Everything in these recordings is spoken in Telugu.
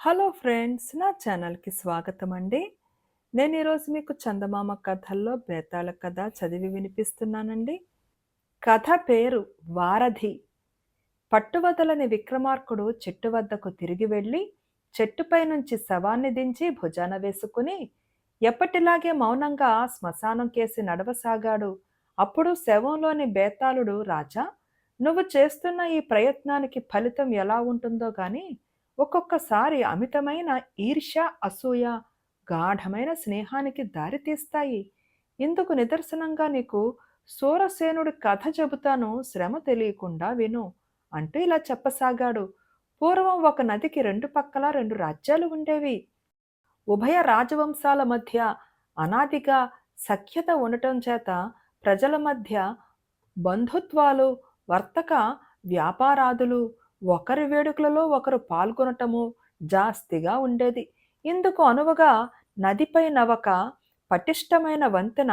హలో ఫ్రెండ్స్ నా ఛానల్కి స్వాగతం అండి నేను ఈరోజు మీకు చందమామ కథల్లో బేతాళ కథ చదివి వినిపిస్తున్నానండి. కథ పేరు వారధి. పట్టువదలని విక్రమార్కుడు చెట్టు వద్దకు తిరిగి వెళ్ళి చెట్టుపై నుంచి శవాన్ని దించి భుజాన వేసుకుని ఎప్పటిలాగే మౌనంగా శ్మశానం కేసి నడవసాగాడు. అప్పుడు శవంలోని బేతాళుడు రాజా నువ్వు చేస్తున్న ఈ ప్రయత్నానికి ఫలితం ఎలా ఉంటుందో కానీ ఒక్కొక్కసారి అమితమైన ఈర్ష్య అసూయ గాఢమైన స్నేహానికి దారితీస్తాయి ఇందుకు నిదర్శనంగా నీకు సూరసేనుడి కథ చెబుతాను శ్రమ తెలియకుండా విను. అంటూ ఇలా చెప్పసాగాడు. పూర్వం ఒక నదికి రెండు పక్కల రెండు రాజ్యాలు ఉండేవి. ఉభయ రాజవంశాల మధ్య అనాదిగా సఖ్యత ఉండటం చేత ప్రజల మధ్య బంధుత్వాలు వర్తక వ్యాపారాదులు ఒకరి వేడుకలలో ఒకరు పాల్గొనటము జాస్తిగా ఉండేది. ఇందుకు అనువుగా నదిపై నవక పటిష్టమైన వంతెన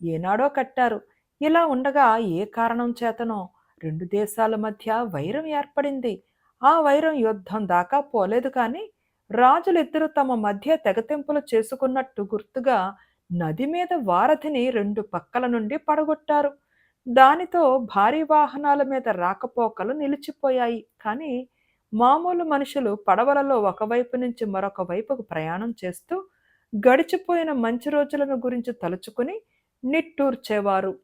ఏనాడో కట్టారు. ఇలా ఉండగా ఏ కారణం చేతనో రెండు దేశాల మధ్య వైరం ఏర్పడింది. ఆ వైరం యుద్ధం దాకా పోలేదు కానీ రాజులిద్దరూ తమ మధ్య తెగతెంపులు చేసుకున్నట్టు గుర్తుగా నది మీద వారధిని రెండు పక్కల నుండి పడగొట్టారు. దానితో భారీ వాహనాల మీద రాకపోకలు నిలిచిపోయాయి. కానీ మామూలు మనుషులు పడవలలో ఒకవైపు నుంచి మరొక వైపుకు ప్రయాణం చేస్తూ గడిచిపోయిన మంచి రోజులను గురించి తలుచుకుని నిట్టూర్చేవారు.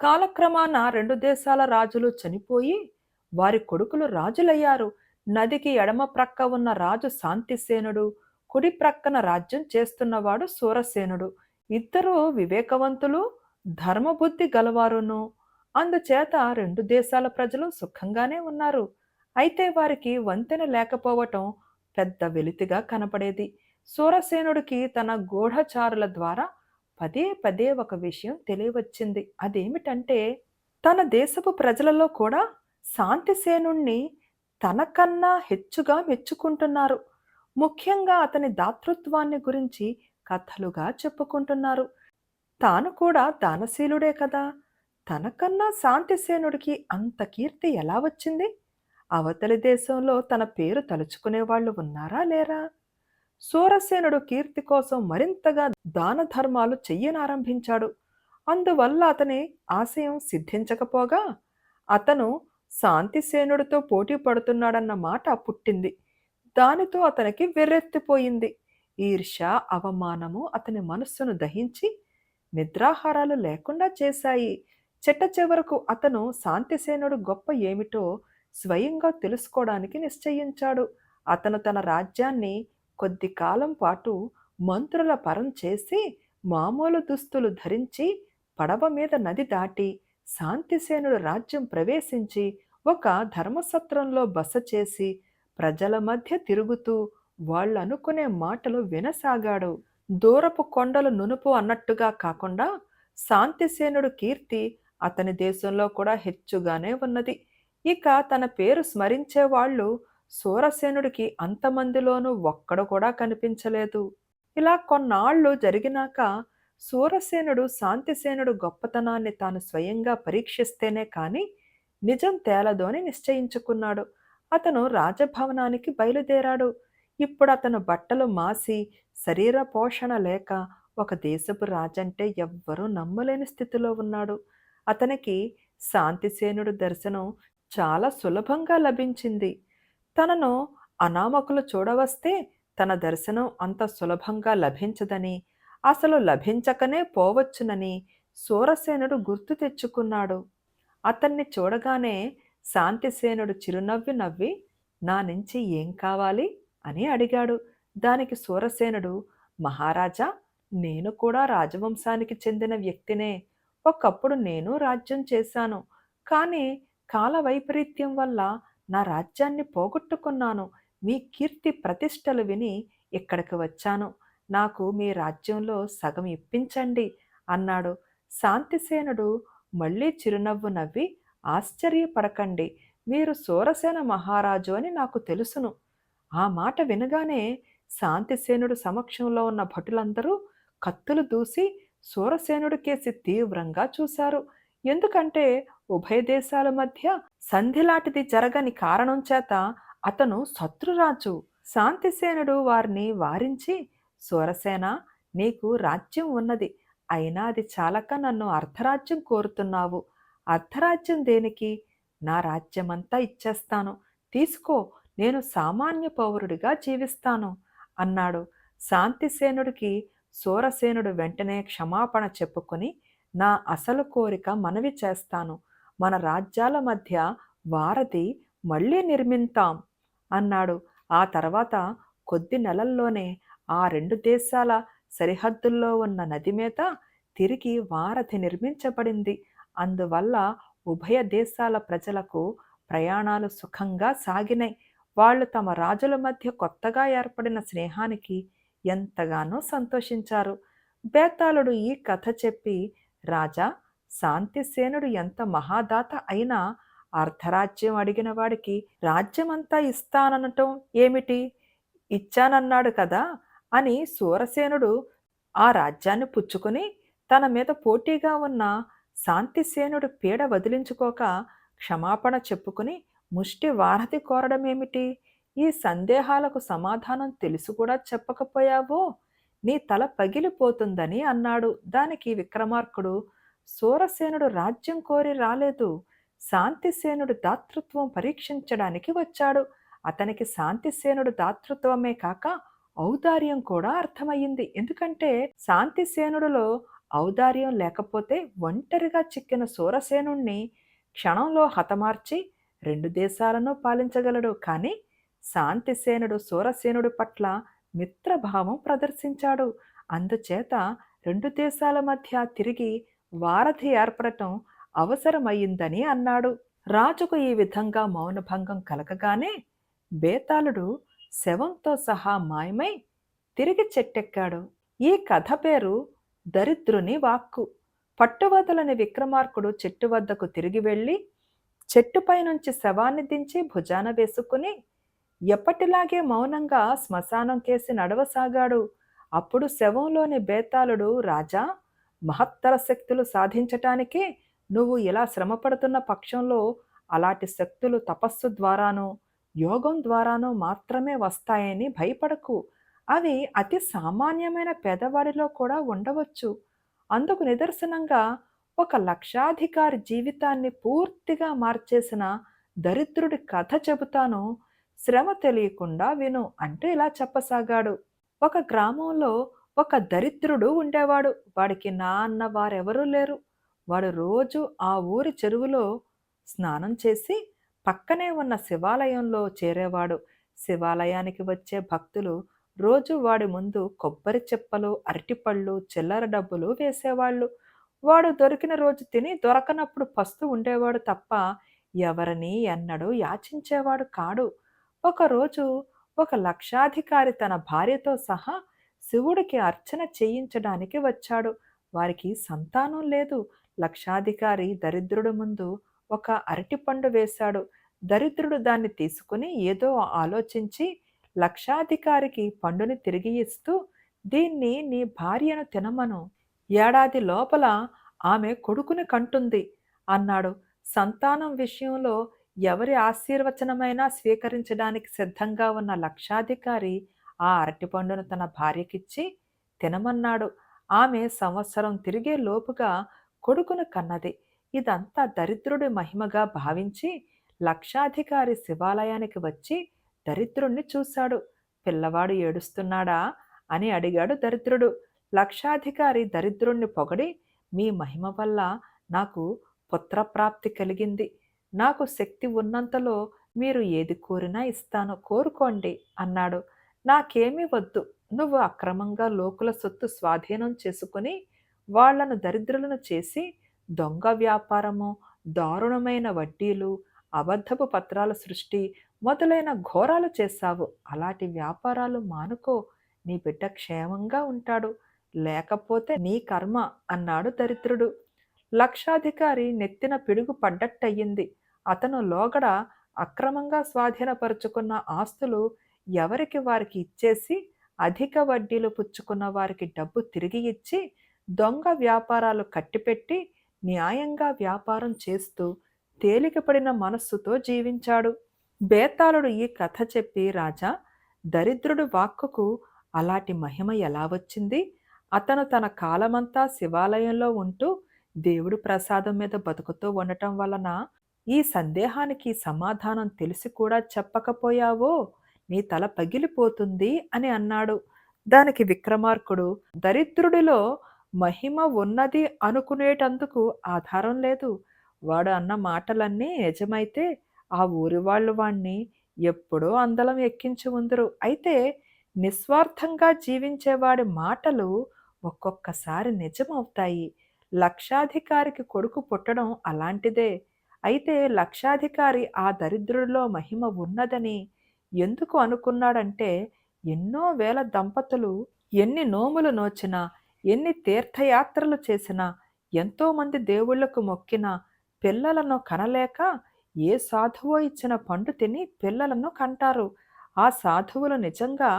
కాలక్రమాన రెండు దేశాల రాజులు చనిపోయి వారి కొడుకులు రాజులయ్యారు. నదికి ఎడమ ప్రక్క ఉన్న రాజు శాంతిసేనుడు కుడి ప్రక్కన రాజ్యం చేస్తున్నవాడు సూరసేనుడు. ఇద్దరు వివేకవంతులు ధర్మబుద్ధి గలవారును. అందుచేత రెండు దేశాల ప్రజలు సుఖంగానే ఉన్నారు. అయితే వారికి వంతెన లేకపోవటం పెద్ద వెలితిగా కనపడేది. సూరసేనుడికి తన గూఢచారుల ద్వారా పదే పదే ఒక విషయం తెలియవచ్చింది. అదేమిటంటే తన దేశపు ప్రజలలో కూడా శాంతిసేనుణ్ణి తనకన్నా హెచ్చుగా మెచ్చుకుంటున్నారు. ముఖ్యంగా అతని దాతృత్వాన్ని గురించి కథలుగా చెప్పుకుంటున్నారు. తాను కూడా దానశీలుడే కదా. తనకన్నా శాంతిసేనుడికి అంత కీర్తి ఎలా వచ్చింది? అవతలి దేశంలో తన పేరు తలుచుకునే వాళ్ళు ఉన్నారా లేరా? సూరసేనుడు కీర్తి కోసం మరింతగా దాన ధర్మాలు చెయ్యనారంభించాడు. అందువల్ల అతని ఆశయం సిద్ధించకపోగా అతను శాంతిసేనుడితో పోటీ పడుతున్నాడన్న మాట పుట్టింది. దానితో అతనికి వెర్రెత్తిపోయింది. ఈర్ష అవమానము అతని మనస్సును దహించి నిద్రాహారాలు లేకుండా చేశాయి. చెట్ట చివరకు అతను శాంతిసేనుడు గొప్ప ఏమిటో స్వయంగా తెలుసుకోవడానికి నిశ్చయించాడు. అతను తన రాజ్యాన్ని కొద్ది కాలం పాటు మంత్రుల పరం చేసి మామూలు దుస్తులు ధరించి పడవ మీద నది దాటి శాంతిసేనుడు రాజ్యం ప్రవేశించి ఒక ధర్మసత్రంలో బస చేసి ప్రజల మధ్య తిరుగుతూ వాళ్ళు అనుకునే మాటలు వినసాగాడు. దూరపు కొండలు నునుపు అన్నట్టుగా కాకుండా శాంతిసేనుడు కీర్తి అతని దేశంలో కూడా హెచ్చుగానే ఉన్నది. ఇక తన పేరు స్మరించే వాళ్ళు సూరసేనుడికి అంతమందిలోనూ ఒక్కడు కూడా కనిపించలేదు. ఇలా కొన్నాళ్ళు జరిగినాక సూరసేనుడు శాంతిసేనుడు గొప్పతనాన్ని తాను స్వయంగా పరీక్షిస్తేనే కాని నిజం తేలదోని నిశ్చయించుకున్నాడు. అతను రాజభవనానికి బయలుదేరాడు. ఇప్పుడు అతను బట్టలు మాసి శరీర పోషణ లేక ఒక దేశపు రాజంటే ఎవ్వరూ నమ్మలేని స్థితిలో ఉన్నాడు. అతనికి శాంతిసేనుడు దర్శనం చాలా సులభంగా లభించింది. తనను అనామకులు చూడవస్తే తన దర్శనం అంత సులభంగా లభించదని అసలు లభించకనే పోవచ్చునని సూరసేనుడు గుర్తు తెచ్చుకున్నాడు. అతన్ని చూడగానే శాంతిసేనుడు చిరునవ్వి నవ్వి నా నుంచి ఏం కావాలి? అని అడిగాడు. దానికి సూరసేనుడు మహారాజా నేను కూడా రాజవంశానికి చెందిన వ్యక్తినే. ఒకప్పుడు నేను రాజ్యం చేశాను. కానీ కాల వైపరీత్యం వల్ల నా రాజ్యాన్ని పోగొట్టుకున్నాను. మీ కీర్తి ప్రతిష్టలు విని ఇక్కడికి వచ్చాను. నాకు మీ రాజ్యంలో సగం ఇప్పించండి అన్నాడు. శాంతిసేనుడు మళ్ళీ చిరునవ్వు నవ్వి ఆశ్చర్యపడకండి. మీరు సూరసేన మహారాజు అని నాకు తెలుసును. ఆ మాట వినగానే శాంతిసేనుడు సమక్షంలో ఉన్న భటులందరూ కత్తులు దూసి సూరసేనుడి కేసి తీవ్రంగా చూశారు. ఎందుకంటే ఉభయ దేశాల మధ్య సంధిలాంటిది జరగని కారణం చేత అతను శత్రురాజు. శాంతిసేనుడు వారిని వారించి సూరసేన నీకు రాజ్యం ఉన్నది. అయినా అది చాలక నన్ను అర్ధరాజ్యం కోరుతున్నావు. అర్ధరాజ్యం దేనికి? నా రాజ్యమంతా ఇచ్చేస్తాను. తీసుకో నేను సామాన్య పౌరుడిగా జీవిస్తాను అన్నాడు. శాంతిసేనుడికి సూరసేనుడు వెంటనే క్షమాపణ చెప్పుకొని నా అసలు కోరిక మనవి చేస్తాను. మన రాజ్యాల మధ్య వారధి మళ్ళీ నిర్మింతాం అన్నాడు. ఆ తర్వాత కొద్ది నెలల్లోనే ఆ రెండు దేశాల సరిహద్దుల్లో ఉన్న నది మీద తిరిగి వారధి నిర్మించబడింది. అందువల్ల ఉభయ దేశాల ప్రజలకు ప్రయాణాలు సుఖంగా సాగినాయి. వాళ్ళు తమ రాజుల మధ్య కొత్తగా ఏర్పడిన స్నేహానికి ఎంతగానో సంతోషించారు. బేతాళుడు ఈ కథ చెప్పి రాజా శాంతిసేనుడు ఎంత మహాదాత అయినా అర్ధరాజ్యం అడిగిన వాడికి రాజ్యమంతా ఇస్తాననటం ఏమిటి? ఇచ్చానన్నాడు కదా అని సూరసేనుడు ఆ రాజ్యాన్ని పుచ్చుకుని తన మీద పోటీగా ఉన్న శాంతిసేనుడు పీడ వదిలించుకోక క్షమాపణ చెప్పుకుని ముష్టి వారధి కోరడమేమిటి? ఈ సందేహాలకు సమాధానం తెలుసు కూడా చెప్పకపోయావో? నీ తల పగిలిపోతుందని అన్నాడు. దానికి విక్రమార్కుడు సూరసేనుడు రాజ్యం కోరి రాలేదు. శాంతిసేనుడు దాతృత్వం పరీక్షించడానికి వచ్చాడు. అతనికి శాంతిసేనుడు దాతృత్వమే కాక ఔదార్యం కూడా అర్థమయ్యింది. ఎందుకంటే శాంతిసేనుడిలో ఔదార్యం లేకపోతే ఒంటరిగా చిక్కిన సూరసేనుణ్ణి క్షణంలో హతమార్చి రెండు దేశాలను పాలించగలడు. కానీ శాంతిసేనుడు సూరసేనుడి పట్ల మిత్రభావం ప్రదర్శించాడు. అందుచేత రెండు దేశాల మధ్య తిరిగి వారధి ఏర్పడటం అవసరమయ్యిందని అన్నాడు. రాజుకు ఈ విధంగా మౌనభంగం కలగగానే బేతాళుడు శవంతో సహా మాయమై తిరిగి చెట్టెక్కాడు. ఈ కథ పేరు దరిద్రుని వాక్కు. పట్టువదలని విక్రమార్కుడు చెట్టు వద్దకు తిరిగి వెళ్ళి చెట్టుపై నుంచి శవాన్ని దించి భుజాన వేసుకుని ఎప్పటిలాగే మౌనంగా శ్మశానం కేసి నడవసాగాడు. అప్పుడు శవంలోని బేతాళుడు రాజా మహత్తర శక్తులు సాధించటానికే నువ్వు ఇలా శ్రమపడుతున్న పక్షంలో అలాంటి శక్తులు తపస్సు ద్వారానో యోగం ద్వారానో మాత్రమే వస్తాయని భయపడకు. అవి అతి సామాన్యమైన పేదవాడిలో కూడా ఉండవచ్చు. అందుకు నిదర్శనంగా ఒక లక్షాధికారి జీవితాన్ని పూర్తిగా మార్చేసిన దరిద్రుడి కథ చెబుతాను. శ్రమ తెలియకుండా విను అంటూ ఇలా చెప్పసాగాడు. ఒక గ్రామంలో ఒక దరిద్రుడు ఉండేవాడు. వాడికి నా అన్న వారెవరూ లేరు. వాడు రోజు ఆ ఊరి చెరువులో స్నానం చేసి పక్కనే ఉన్న శివాలయంలో చేరేవాడు. శివాలయానికి వచ్చే భక్తులు రోజు వాడి ముందు కొబ్బరి చెప్పలు అరటిపళ్ళు చిల్లర డబ్బులు వేసేవాళ్ళు. వాడు దొరికిన రోజు తిని దొరకనప్పుడు పస్తు ఉండేవాడు తప్ప ఎవరిని ఎన్నడూ యాచించేవాడు కాడు. ఒకరోజు ఒక లక్షాధికారి తన భార్యతో సహా శివుడికి అర్చన చేయించడానికి వచ్చాడు. వారికి సంతానం లేదు. లక్షాధికారి దరిద్రుడు ముందు ఒక అరటిపండు వేశాడు. దరిద్రుడు దాన్ని తీసుకుని ఏదో ఆలోచించి లక్షాధికారికి పండుని తిరిగి ఇస్తూ దీన్ని నీ భార్యను తినమను. ఏడాది లోపల ఆమె కొడుకుని కంటుంది అన్నాడు. సంతానం విషయంలో ఎవరి ఆశీర్వచనమైనా స్వీకరించడానికి సిద్ధంగా ఉన్న లక్షాధికారి ఆ అరటిపండును తన భార్యకిచ్చి తినమన్నాడు. ఆమె సంవత్సరం తిరిగే లోపుగా కొడుకును కన్నది. ఇదంతా దరిద్రుడి మహిమగా భావించి లక్షాధికారి శివాలయానికి వచ్చి దరిద్రుణ్ణి చూశాడు. పిల్లవాడు ఏడుస్తున్నాడా అని అడిగాడు దరిద్రుడు. లక్షాధికారి దరిద్రుణ్ణి పొగడి మీ మహిమ వల్ల నాకు పుత్రప్రాప్తి కలిగింది. నాకు శక్తి ఉన్నంతలో మీరు ఏది కోరినా ఇస్తాను కోరుకోండి అన్నాడు. నాకేమీ వద్దు. నువ్వు అక్రమంగా లోకుల సొత్తు స్వాధీనం చేసుకుని వాళ్ళను దరిద్రులను చేసి దొంగ వ్యాపారము దారుణమైన వడ్డీలు అబద్ధపు పత్రాల సృష్టి మొదలైన ఘోరాలు చేశావు. అలాంటి వ్యాపారాలు మానుకో. నీ బిడ్డ క్షేమంగా ఉంటాడు. లేకపోతే నీ కర్మ అన్నాడు దరిద్రుడు. లక్షాధికారి నెత్తిన పిడుగు పడ్డట్టయింది. అతను లోగడ అక్రమంగా స్వాధీనపరుచుకున్న ఆస్తులు ఎవరికి వారికి ఇచ్చేసి అధిక వడ్డీలు పుచ్చుకున్న వారికి డబ్బు తిరిగి ఇచ్చి దొంగ వ్యాపారాలు కట్టిపెట్టి న్యాయంగా వ్యాపారం చేస్తూ తేలికపడిన మనస్సుతో జీవించాడు. బేతాళుడు ఈ కథ చెప్పి రాజా దరిద్రుడు వాక్కుకు అలాంటి మహిమ ఎలా వచ్చింది? అతను తన కాలమంతా శివాలయంలో ఉంటూ దేవుడి ప్రసాదం మీద బతుకుతూ ఉండటం వలన ఈ సందేహానికి సమాధానం తెలిసి కూడా చెప్పకపోయావో? నీ తల పగిలిపోతుంది అని అన్నాడు. దానికి విక్రమార్కుడు దరిద్రుడిలో మహిమ ఉన్నది అనుకునేటందుకు ఆధారం లేదు. వాడు అన్న మాటలన్నీ నిజమైతే ఆ ఊరి వాళ్ళు వాణ్ణి ఎప్పుడో అందలం ఎక్కించి ఉందరు. అయితే నిస్వార్థంగా జీవించేవాడి మాటలు ఒక్కొక్కసారి నిజమవుతాయి. లక్షాధికారికి కొడుకు పుట్టడం అలాంటిదే. అయితే లక్షాధికారి ఆ దరిద్రుడిలో మహిమ ఉన్నదని ఎందుకు అనుకున్నాడంటే ఎన్నో వేల దంపతులు ఎన్ని నోములు నోచినా ఎన్ని తీర్థయాత్రలు చేసినా ఎంతోమంది దేవుళ్ళకు మొక్కినా పిల్లలను కనలేక ఏ సాధువో ఇచ్చిన పండు తిని పిల్లలను కంటారు. ఆ సాధువులు నిజంగా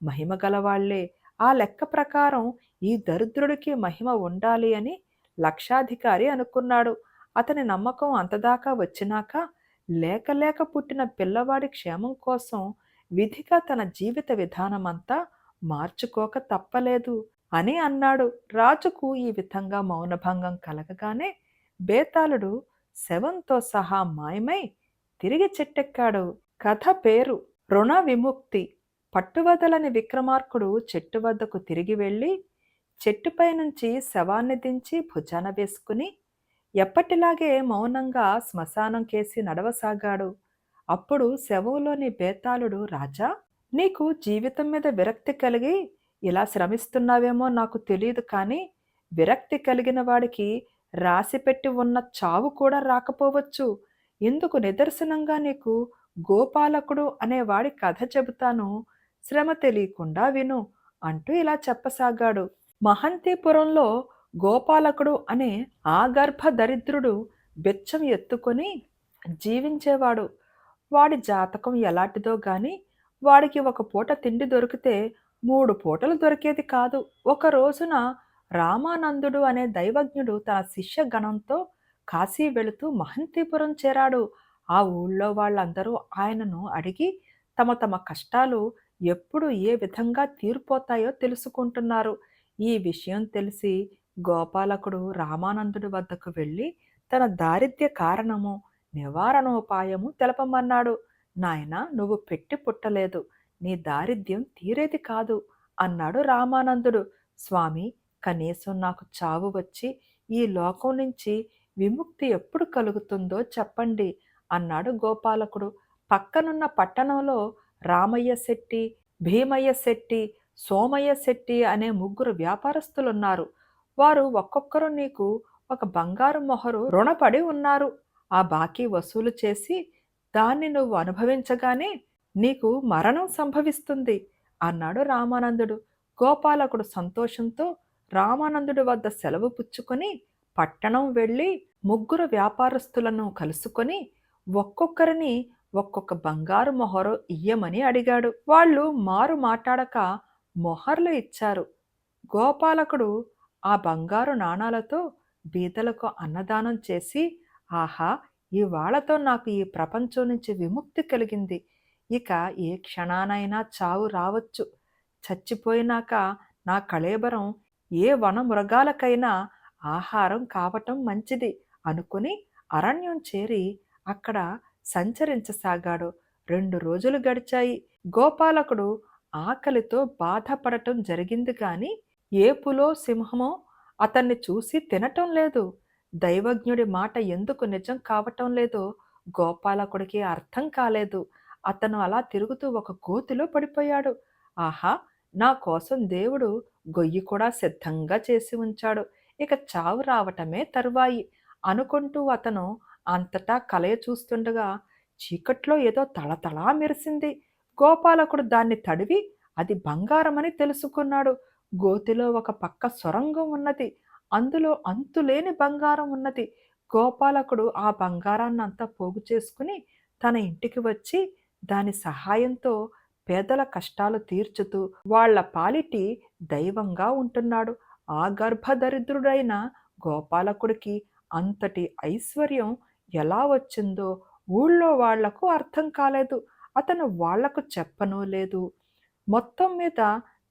మహిమ గలవాళ్ళే. ఆ లెక్క ప్రకారం ఈ దరిద్రుడికి మహిమ ఉండాలి అని లక్షాధికారి అనుకున్నాడు. అతని నమ్మకం అంతదాకా వచ్చినాక లేక లేక పుట్టిన పిల్లవాడి క్షేమం కోసం విధిగా తన జీవిత విధానమంతా మార్చుకోక తప్పలేదు అని అన్నాడు. రాజుకు ఈ విధంగా మౌనభంగం కలగగానే బేతాళుడు శవంతో సహా మాయమై తిరిగి చెట్టెక్కాడు. కథ పేరు రుణ విముక్తి. పట్టువదలని విక్రమార్కుడు చెట్టు వద్దకు తిరిగి వెళ్ళి చెట్టుపై నుంచి శవాన్ని దించి భుజాన వేసుకుని ఎప్పటిలాగే మౌనంగా శ్మశానం కేసి నడవసాగాడు. అప్పుడు శవంలోని బేతాళుడు రాజా నీకు జీవితం మీద విరక్తి కలిగి ఇలా శ్రమిస్తున్నావేమో నాకు తెలియదు కానీ విరక్తి కలిగిన వాడికి రాసిపెట్టి ఉన్న చావు కూడా రాకపోవచ్చు. ఇందుకు నిదర్శనంగా నీకు గోపాలకుడు అనేవాడి కథ చెబుతాను. శ్రమ తెలియకుండా విను అంటూ ఇలా చెప్పసాగాడు. మహంతీపురంలో గోపాలకుడు అనే ఆగర్భ దరిద్రుడు బెచ్చం ఎత్తుకొని జీవించేవాడు. వాడి జాతకం ఎలాంటిదో గాని వాడికి ఒక పూట తిండి దొరికితే మూడు పూటలు దొరికేది కాదు. ఒక రోజున రామానందుడు అనే దైవజ్ఞుడు తన శిష్య గణంతో కాశీ వెళుతూ మహంతీపురం చేరాడు. ఆ ఊళ్ళో వాళ్ళందరూ ఆయనను అడిగి తమ తమ కష్టాలు ఎప్పుడు ఏ విధంగా తీరిపోతాయో తెలుసుకుంటున్నారు. ఈ విషయం తెలిసి గోపాలకుడు రామానందుడి వద్దకు వెళ్ళి తన దారిద్ర్య కారణము నివారణోపాయము తెలపమన్నాడు. నాయన నువ్వు పెట్టి పుట్టలేదు. నీ దారిద్ర్యం తీరేది కాదు అన్నాడు రామానందుడు. స్వామి కనీసం నాకు చావు వచ్చి ఈ లోకం నుంచి విముక్తి ఎప్పుడు కలుగుతుందో చెప్పండి అన్నాడు గోపాలకుడు. పక్కనున్న పట్టణంలో రామయ్య శెట్టి భీమయ్య శెట్టి సోమయ్య శెట్టి అనే ముగ్గురు వ్యాపారస్తులున్నారు. వారు ఒక్కొక్కరు నీకు ఒక బంగారు మొహరు రుణపడి ఉన్నారు. ఆ బాకీ వసూలు చేసి దాన్ని నువ్వు అనుభవించగానే నీకు మరణం సంభవిస్తుంది అన్నాడు రామానందుడు. గోపాలకుడు సంతోషంతో రామానందుడి వద్ద సెలవు పుచ్చుకొని పట్టణం వెళ్ళి ముగ్గురు వ్యాపారస్తులను కలుసుకొని ఒక్కొక్కరిని ఒక్కొక్క బంగారు మొహరు ఇయ్యమని అడిగాడు. వాళ్ళు మారు మాట్లాడక మొహర్లు ఇచ్చారు. గోపాలకుడు ఆ బంగారు నాణాలతో బీదలకు అన్నదానం చేసి ఆహా ఈ వాళ్ళతో నాకు ఈ ప్రపంచం నుంచి విముక్తి కలిగింది. ఇక ఏ క్షణానైనా చావు రావచ్చు. చచ్చిపోయినాక నా కళేబరం ఏ వన మృగాలకైనా ఆహారం కావటం మంచిది అనుకుని అరణ్యం చేరి అక్కడ సంచరించసాగాడు. రెండు రోజులు గడిచాయి. గోపాలకుడు ఆకలితో బాధపడటం జరిగింది కానీ ఏపులో సింహమో అతన్ని చూసి తినటం లేదు. దైవజ్ఞుడి మాట ఎందుకు నిజం కావటం లేదో? గోపాలకుడికి అర్థం కాలేదు. అతను అలా తిరుగుతూ ఒక గోతిలో పడిపోయాడు. ఆహా! నా కోసం దేవుడు గొయ్యి కూడా సిద్ధంగా చేసి ఉంచాడు. ఇక చావు రావటమే తరువాయి. అనుకుంటూ అతను అంతటా కలయ చూస్తుండగా చీకట్లో ఏదో తళతళా మెరిసింది. గోపాలకుడు దాన్ని తడివి అది బంగారమని తెలుసుకున్నాడు. గోతిలో ఒక పక్క సొరంగం ఉన్నది. అందులో అంతులేని బంగారం ఉన్నది. గోపాలకుడు ఆ బంగారాన్ని అంతా పోగు చేసుకుని తన ఇంటికి వచ్చి దాని సహాయంతో పేదల కష్టాలు తీర్చుతూ వాళ్ళ పాలిటి దైవంగా ఉంటున్నాడు. ఆ గర్భదరిద్రుడైన గోపాలకుడికి అంతటి ఐశ్వర్యం ఎలా వచ్చిందో ఊళ్ళో వాళ్ళకు అర్థం కాలేదు. అతను వాళ్ళకు చెప్పనూ లేదు. మొత్తం మీద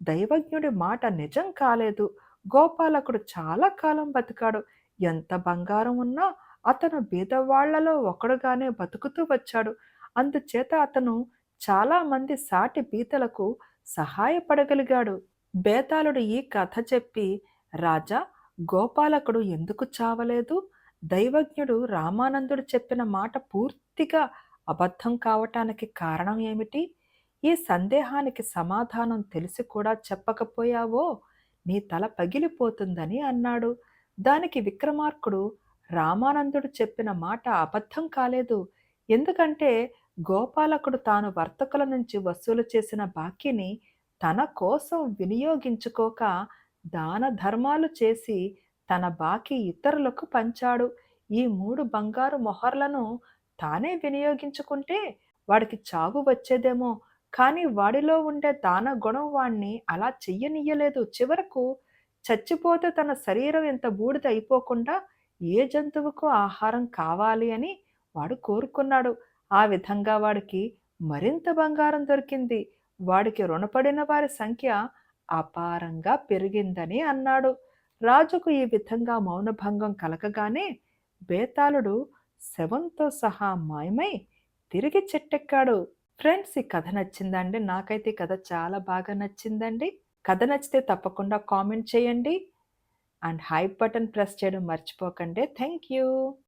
దైవజ్ఞుడి మాట నిజం కాలేదు. గోపాలకుడు చాలా కాలం బతికాడు. ఎంత బంగారం ఉన్నా అతను బీదవాళ్ళలో ఒకడుగానే బతుకుతూ వచ్చాడు. అందుచేత అతను చాలామంది సాటి బీతలకు సహాయపడగలిగాడు. బేతాళుడు ఈ కథ చెప్పి రాజా గోపాలకుడు ఎందుకు చావలేదు? దైవజ్ఞుడు రామానందుడు చెప్పిన మాట పూర్తిగా అబద్ధం కావటానికి కారణం ఏమిటి? ఈ సందేహానికి సమాధానం తెలిసి కూడా చెప్పకపోయావో? నీ తల పగిలిపోతుందని అన్నాడు. దానికి విక్రమార్కుడు రామానందుడు చెప్పిన మాట అబద్ధం కాలేదు. ఎందుకంటే గోపాలకుడు తాను వర్తకుల నుంచి వసూలు చేసిన బాకీని తన కోసం వినియోగించుకోక దాన ధర్మాలు చేసి తన బాకీ ఇతరులకు పంచాడు. ఈ మూడు బంగారు మొహర్లను తానే వినియోగించుకుంటే వాడికి చావు వచ్చేదేమో? కానీ వాడిలో ఉండే దాన గుణం వాణ్ణి అలా చెయ్యనియ్యలేదు చివరకు చచ్చిపోతే తన శరీరం ఎంత బూడిద అయిపోకుండా ఏ జంతువుకు ఆహారం కావాలి అని వాడు కోరుకున్నాడు. ఆ విధంగా వాడికి మరింత బంగారం దొరికింది. వాడికి రుణపడిన వారి సంఖ్య అపారంగా పెరిగిందని అన్నాడు. రాజుకు ఈ విధంగా మౌనభంగం కలగగానే బేతాళుడు శవంతో సహా మాయమై తిరిగి చెట్టెక్కాడు. ఫ్రెండ్స్ ఈ కథ నచ్చిందండి. నాకైతే ఈ కథ చాలా బాగా నచ్చిందండి. కథ నచ్చితే తప్పకుండా కామెంట్ చేయండి. అండ్ హైప్ బటన్ ప్రెస్ చేయడం మర్చిపోకండి. Thank you